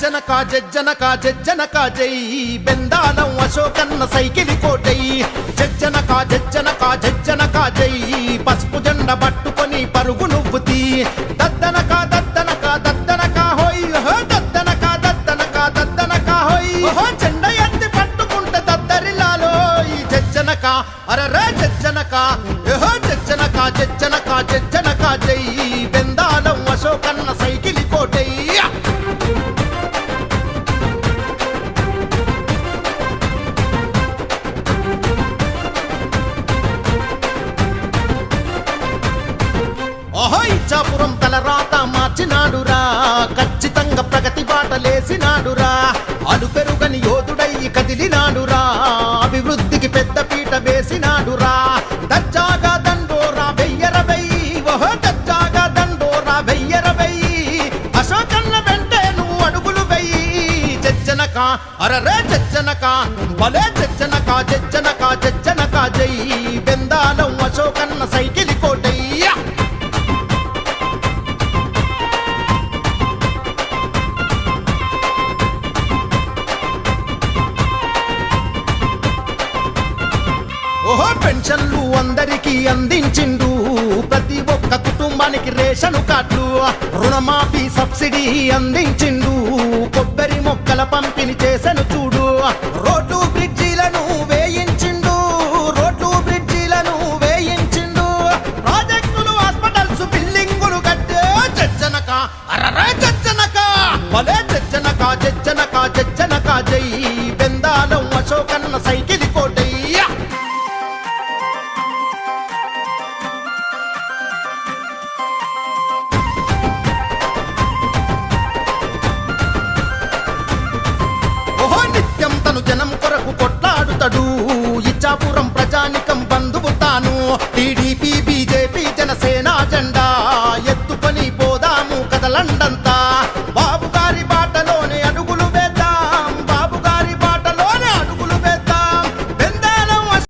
జజ్జనక జజ్జనక జజ్జనక జై బెందాలం అశోకన్న సైకిలి కోటై. జజ్జనక జజ్జనక జజ్జనక జై పసుపు జెండ పట్టుకొని పరుగు నువ్వుతి దద్దనక దద్దనక దద్దనక హోయ్. హో దద్దనక దద్దనక దద్దనక హోయ్. హో జెండ ఎత్తి పట్టుకుంటే దద్దరిలాలో ఈ జజ్జనక అరరే జజ్జనక ఏహో జజ్జనక కా జజ్జనక ఓహో ఇచ్చాపురం తలరాత మార్చినాడురా. ఖచ్చితంగా ప్రగతి బాటలేసినాడురా అడు పెరుగని యోధుడై కదిలినాడురా. అభివృద్ధికి పెద్ద పీట వేసినాడురా. దర్జాగా దండోరా వెయ్యరవై ఓహో దర్జాగా దండోరా వెయ్యరవై అశోకన్న వెంటే నువ్వు అడుగులు వెయ్యి. చెచ్చనక అరరే చెచ్చనక భలే చెచ్చనక చెచ్చనక చెచ్చనక జై. బెందాలం అశోకన్న సైకి ఓహో పెన్షన్లు అందరికీ అందించిండు. ప్రతి ఒక్క కుటుంబానికి రేషన్ కార్డులు రుణమాఫీ సబ్సిడీ అందించిండు. కొబ్బరి మొక్కల పంపిణీ చేసెను చూడు. రోడ్డు బ్రిడ్జీలను వేయించిండు రోడ్డు బ్రిడ్జీలను వేయించిండు. ప్రాజెక్టులు హాస్పిటల్స్ బిల్డింగులు కట్టే చచ్చనక అరరే చచ్చనక భలే చచ్చనక చచ్చనక చచ్చనక జై బెందాలం అశోకన్న సైకిల్ అతడు ఇచ్చాపురం ప్రజానికం బంధువు తాను. టీడీ